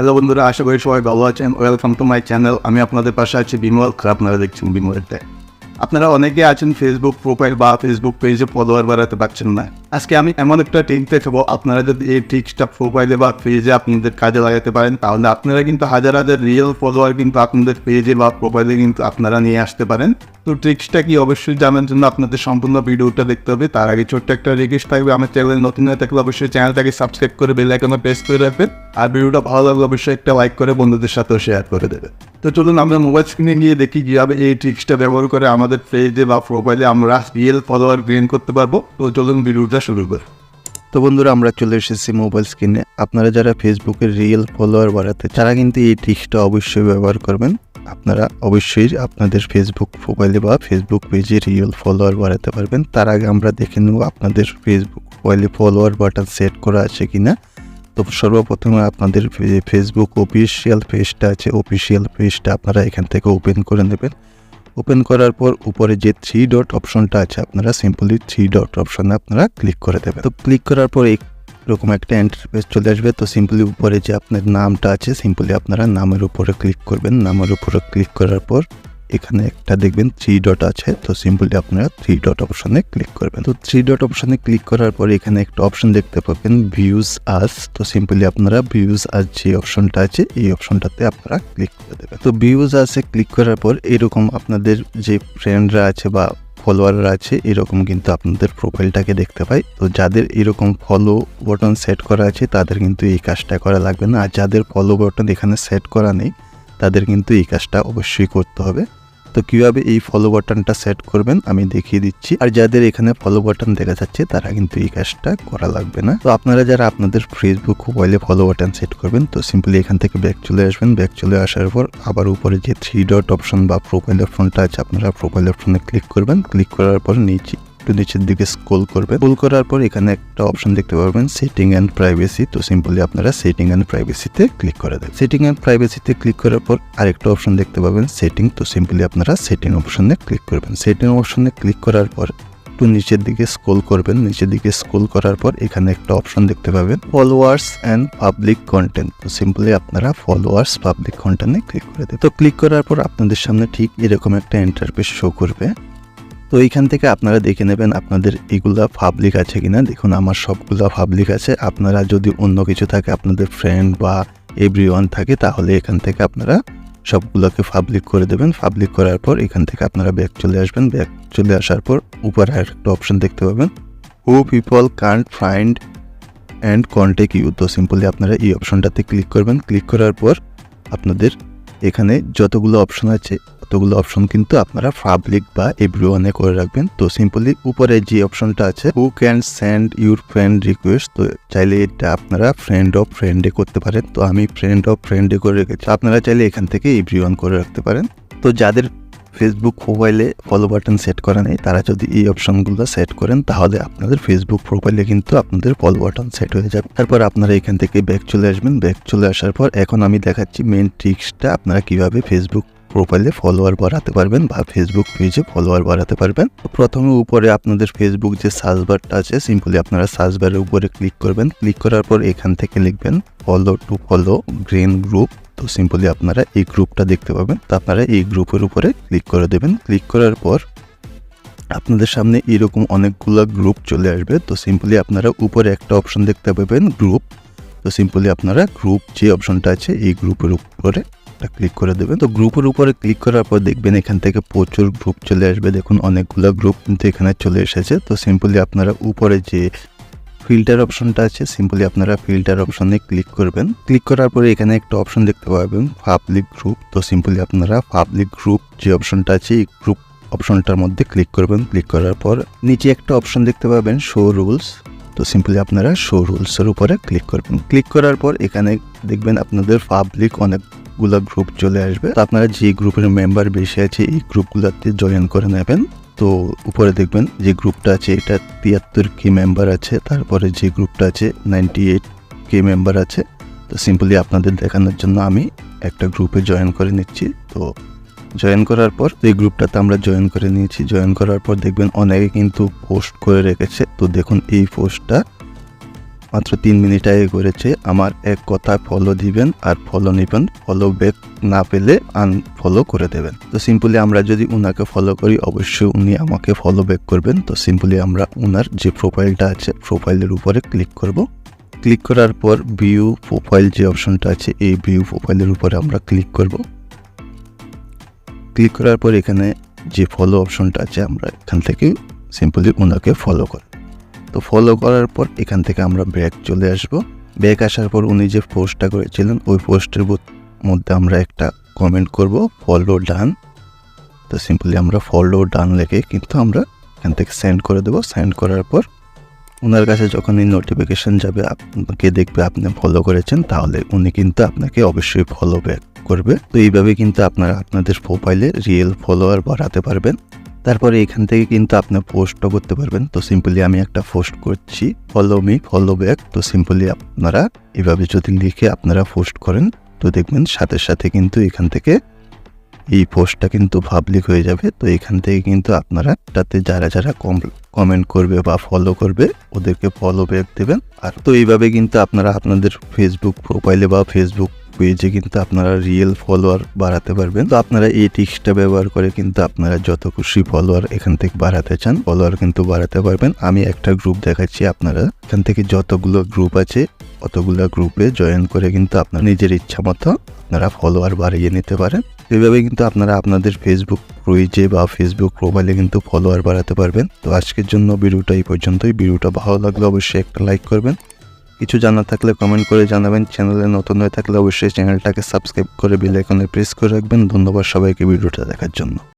Hello বন্ধুরা, আশা করি সবাই ভালো আছেন। ওয়েলকাম টু মাই চ্যানেল আমি আপনাদের পাশে আছি বিমল। আপনারা দেখছেন বিমলের আপনারা অনেকে আছেন ফেসবুক প্রোফাইল বা ফেসবুক পেজে ফলোয়ার বাড়াতে পারছেন না। আজকে আমি এমন একটা টিপ দেখাবো আপনারা যদি এই ট্রিক্সটা প্রোফাইলে বা পেজে আপনাদের কাজে লাগাতে পারেন, তাহলে আপনারা কিন্তু হাজার হাজার রিয়েল ফলোয়ার কিন্তু আপনাদের পেজে বা প্রোফাইলে কিন্তু আপনারা নিয়ে আসতে পারেন। তো ট্রিক্সটা কি অবশ্যই জানার জন্য আপনাদের সম্পূর্ণ ভিডিওটা দেখতে হবে। তার আগে ছোট্ট একটা রিকোয়েস্ট থাকবে, আমার চ্যানেল নতুন হয়ে থাকলে অবশ্যই চ্যানেলটাকে সাবস্ক্রাইব করে বেল আইকনে প্রেস করে রাখবেন। আর ভিডিওটা ভালো লাগলে অবশ্যই একটা লাইক করে বন্ধুদের সাথেও শেয়ার করে দেবে তো চলুন আমরা মোবাইল স্ক্রিনে গিয়ে দেখি কীভাবে এই ট্রিক্সটা ব্যবহার করে আমাদের পেজে বা প্রোফাইলে আমরা রিয়েল ফলোয়ার গেইন করতে পারব। তো চলুন ভিডিওটা শুরু করি। তো বন্ধুরা, আমরা চলে এসেছি মোবাইল স্ক্রিনে আপনারা যারা ফেসবুকের রিয়েল ফলোয়ার বাড়াতে তারা কিন্তু এই ট্রিক্সটা অবশ্যই ব্যবহার করবেন। আপনারা অবশ্যই আপনাদের ফেসবুক প্রোফাইলে বা ফেসবুক পেজে রিয়েল ফলোয়ার বাড়াতে পারবেন। তার আগে আমরা দেখে নেব আপনাদের ফেসবুক প্রোফাইলে ফলোয়ার বাটন সেট করা আছে কি না তো সর্বপ্রথমে আপনাদের ফেসবুক অফিসিয়াল পেজটা আছে। অফিসিয়াল পেজটা আপনারা এখান থেকে ওপেন করে নেবেন। ওপেন করার পর উপরে যে থ্রি ডট অপশনটা আছে, আপনারা সিম্পলি থ্রি ডট অপশনে আপনারা ক্লিক করে দেবেন। তো ক্লিক করার পর এরকম একটা ইন্টারফেস চলে আসবে। তো সিম্পলি উপরে যে আপনার নামটা আছে সিম্পলি আপনারা নামের উপরে ক্লিক করবেন। নামের উপরে ক্লিক করার পর এখানে একটা দেখবেন থ্রি ডট আছে, তো সিম্পলি আপনারা থ্রি ডট অপশনে ক্লিক করবেন। তো থ্রি ডট অপশনে ক্লিক করার পরে এখানে একটা অপশন দেখতে পাবেন ভিউজ আস তো সিম্পলি আপনারা ভিউজ আস যে অপশনটা আছে, এই অপশনটাতে আপনারা ক্লিক করে দেবেন। তো ভিউজ আসে ক্লিক করার পর এরকম আপনাদের যে ফ্রেন্ডরা আছে বা ফলোয়াররা আছে, এরকম কিন্তু আপনাদের প্রোফাইলটাকে দেখতে পাই তো যাদের এরকম ফলো বটন সেট করা আছে, তাদের কিন্তু এই কাজটা করা লাগবে না। আর যাদের ফলো বটন এখানে সেট করা নেই, তাদের কিন্তু এই কাজটা অবশ্যই করতে হবে। তো কীভাবে এই ফলো বাটনটা সেট করবেন আমি দেখিয়ে দিচ্ছি। আর যাদের এখানে ফলো বাটন দেখা যাচ্ছে, তারা কিন্তু এই কাজটা করা লাগবে না। তো আপনারা যারা আপনাদের ফেসবুক মোবাইলে ফলো বাটন সেট করবেন, তো সিম্পলি এখান থেকে ব্যাক চলে আসবেন। ব্যাক চলে আসার পর আবার উপরে যে থ্রি ডট অপশন বা প্রোফাইল অপশনটা আছে, আপনারা প্রোফাইল অপশনে ক্লিক করবেন। ক্লিক করার পর নিচে একটু নিচের দিকে স্ক্রল করবেন। স্ক্রল করার পর এখানে একটা অপশন দেখতে পারবেন সেটিং অ্যান্ড প্রাইভেসি তো সিম্পলি আপনারা সেটিং অ্যান্ড প্রাইভেসিতে ক্লিক করে দেবেন। সেটিং অ্যান্ড প্রাইভেসিতে ক্লিক করার পর আরেকটা অপশন দেখতে পাবেন সেটিং তো সিম্পলি আপনারা সেটিং অপশনে ক্লিক করবেন। সেটিং অপশনে ক্লিক করার পর একটু নিচের দিকে স্ক্রল করবেন। নিচের দিকে স্ক্রল করার পর এখানে একটা অপশন দেখতে পাবেন ফলোয়ার্স অ্যান্ড পাবলিক কন্টেন্ট তো সিম্পলি আপনারা ফলোয়ার্স পাবলিক কন্টেন্টে ক্লিক করে দেবেন। তো ক্লিক করার পর আপনাদের সামনে ঠিক এরকম একটা ইন্টারফেস শো করবে। তো এইখান থেকে আপনারা দেখে নেবেন আপনাদের এগুলা পাবলিক আছে কিনা। দেখুন, আমার সবগুলা পাবলিক আছে। আপনারা যদি অন্য কিছু থাকে, আপনাদের ফ্রেন্ড বা এভরি থাকে, তাহলে এখান থেকে আপনারা সবগুলোকে পাবলিক করে দেবেন। পাবলিক করার পর এখান থেকে আপনারা ব্যাক চলে আসবেন। ব্যাক চলে আসার পর উপরে একটা অপশন দেখতে পাবেন। Who people can't find and contact you তো সিম্পলি আপনারা এই অপশনটাতে ক্লিক করবেন। ক্লিক করার পর আপনাদের এখানে যতগুলো অপশন আছে ততগুলো অপশন কিন্তু আপনারা পাবলিক বা এভরিওয়ানে করে রাখবেন। তো সিম্পলি উপরে যে অপশনটা আছে who can send your friend request তো চাইলে এটা আপনারা ফ্রেন্ড অফ ফ্রেন্ডে করতে পারেন। তো আমি ফ্রেন্ড অফ ফ্রেন্ডে করে রেখেছি। আপনারা চাইলে এখান থেকে এভরিওয়ান করে রাখতে পারেন। তো যাদের ফেসবুক মোবাইলে ফলো বাটন সেট করা নেই, তারা যদি এই অপশনগুলো সেট করেন, তাহলে আপনাদের ফেসবুক প্রোফাইলে কিন্তু আপনাদের ফলো বাটন সেট হয়ে যাবে। তারপর আপনারা এখান থেকে ব্যাক চলে আসবেন। ব্যাক চলে আসার পর এখন আমি দেখাচ্ছি মেন ট্রিক্সটা আপনারা কীভাবে ফেসবুক প্রোফাইলে ফলোয়ার বাড়াতে পারবেন বা ফেসবুক পেজে ফলোয়ার বাড়াতে পারবেন। প্রথমে উপরে আপনাদের ফেসবুক যে সার্চ বারটা আছে সিম্পলি আপনারা সার্চ বারের উপরে ক্লিক করবেন। ক্লিক করার পর এখান থেকে লিখবেন follow to follow green group তো সিম্পলি আপনারা এই গ্রুপটা দেখতে পাবেন। তো আপনারা এই গ্রুপের উপরে ক্লিক করে দেবেন। ক্লিক করার পর আপনাদের সামনে এরকম অনেকগুলো গ্রুপ চলে আসবে। তো সিম্পলি আপনারা উপরে একটা অপশন দেখতে পাবেন গ্রুপ তো সিম্পলি আপনারা গ্রুপ যে অপশনটা আছে, এই গ্রুপের উপরে একটা ক্লিক করে দেবেন। তো গ্রুপের উপরে ক্লিক করার পর দেখবেন এখান থেকে প্রচুর গ্রুপ চলে আসবে। দেখুন, অনেকগুলো গ্রুপ কিন্তু এখানে চলে এসেছে। তো সিম্পলি আপনারা উপরে যে ফিল্টার অপশনটা আছে সিম্পলি আপনারা ফিল্টার অপশনে ক্লিক করবেন। ক্লিক করার পরে এখানে একটা অপশন দেখতে পাবেন পাবলিক গ্রুপ তো সিম্পলি আপনারা পাবলিক গ্রুপ যে অপশনটা আছে, এই গ্রুপ অপশনটার মধ্যে ক্লিক করবেন। ক্লিক করার পর নিচে একটা অপশন দেখতে পাবেন শো রুলস তো সিম্পলি আপনারা শো রুলসের উপরে ক্লিক করবেন। ক্লিক করার পর এখানে দেখবেন আপনাদের পাবলিক অনেকগুলো গ্রুপ চলে আসবে। আপনারা যে গ্রুপের মেম্বার বেশি আছে, এই গ্রুপগুলোতে জয়েন করে নেবেন। তো উপরে দেখবেন যে গ্রুপটা আছে, এটা তিয়াত্তর কে মেম্বার আছে, তারপরে যে গ্রুপটা আছে নাইনটি এইট কে মেম্বার আছে। তো সিম্পলি আপনাদের দেখানোর জন্য আমি একটা গ্রুপে জয়েন করে নিচ্ছি। তো জয়েন করার পর, এই গ্রুপটাতে আমরা জয়েন করে নিয়েছি। জয়েন করার পর দেখবেন অনেকে কিন্তু পোস্ট করে রেখেছে। তো দেখুন এই পোস্টটা মাত্র তিন মিনিট আগে করেছে। আমার এক কথায় ফলো দিবেন আর ফলো নেবেন। ফলো ব্যাক না পেলে আনফলো করে দেবেন। তো সিম্পলি আমরা যদি উনাকে ফলো করি, অবশ্যই উনি আমাকে ফলো ব্যাক করবেন। তো সিম্পলি আমরা উনার যে প্রোফাইলটা আছে প্রোফাইলের উপরে ক্লিক করব। ক্লিক করার পর ভিউ প্রোফাইল যে অপশনটা আছে, এই ভিউ প্রোফাইলের উপরে আমরা ক্লিক করব। ক্লিক করার পর এখানে যে ফলো অপশনটা আছে, আমরা এখান থেকে সিম্পলি ওনাকে ফলো করি তো ফলো করার পর এখান থেকে আমরা ব্যাক চলে আসব। ব্যাক আসার পর উনি যে পোস্টটা করেছিলেন, ওই পোস্টের মধ্যে আমরা একটা কমেন্ট করব ফলো ডান তো সিম্পলি আমরা ফলো ডান লেখে কিন্তু আমরা এখান থেকে সেন্ড করে দেবো। সেন্ড করার পর ওনার কাছে যখন এই নোটিফিকেশন যাবে, আপনাকে দেখবে আপনি ফলো করেছেন, তাহলে উনি কিন্তু আপনাকে অবশ্যই ফলো ব্যাক করবে। তো এইভাবে কিন্তু আপনারা আপনাদের প্রোফাইলে রিয়েল ফলোয়ার বাড়াতে পারবেন। তারপরে এখান থেকে কিন্তু আপনি পোস্টও করতে পারবেন। তো সিম্পলি আমি একটা পোস্ট করছি। ফলো মি ফলো ব্যাক তো সিম্পলি আপনারা এভাবে যদি লিখে আপনারা পোস্ট করেন, তো দেখবেন সাথে সাথে কিন্তু এখান থেকে এই পোস্টটা কিন্তু পাবলিক হয়ে যাবে। তো এখান থেকে কিন্তু আপনারা তাতে যারা যারা কম কমেন্ট করবে বা ফলো করবে, ওদেরকে ফলো ব্যাক দেবেন। আর তো এইভাবে কিন্তু আপনারা আপনাদের ফেসবুক প্রোফাইলে বা ফেসবুক পেজে কিন্তু আপনারা রিয়েল ফলোয়ার বাড়াতে পারবেন। তো আপনারা এই টিক্সটা ব্যবহার করে কিন্তু আপনারা যত খুশি ফলোয়ার এখান থেকে বাড়াতে চান ফলোয়ার কিন্তু বাড়াতে পারবেন। আমি একটা গ্রুপ দেখাচ্ছি আপনারা। এখান থেকে যতগুলো গ্রুপ আছে, অতগুলো গ্রুপে জয়েন করে কিন্তু আপনার নিজের ইচ্ছা মতো আপনারা ফলোয়ার বাড়িয়ে নিতে পারেন। এইভাবে কিন্তু আপনারা আপনাদের ফেসবুক পেজে বা ফেসবুক প্রোফাইলে কিন্তু ফলোয়ার বাড়াতে পারবেন। তো আজকের জন্য ভিডিওটা এই পর্যন্তই। ভিডিওটা ভালো লাগলে অবশ্যই একটা লাইক করবেন। কিছু জানা থাকলে কমেন্ট করে জানাবেন। চ্যানেলে নতুন হয়ে থাকলে অবশ্যই চ্যানেলটাকে সাবস্ক্রাইব করে বেল আইকনে প্রেস করে রাখবেন। ধন্যবাদ সবাইকে ভিডিওটা দেখার জন্য।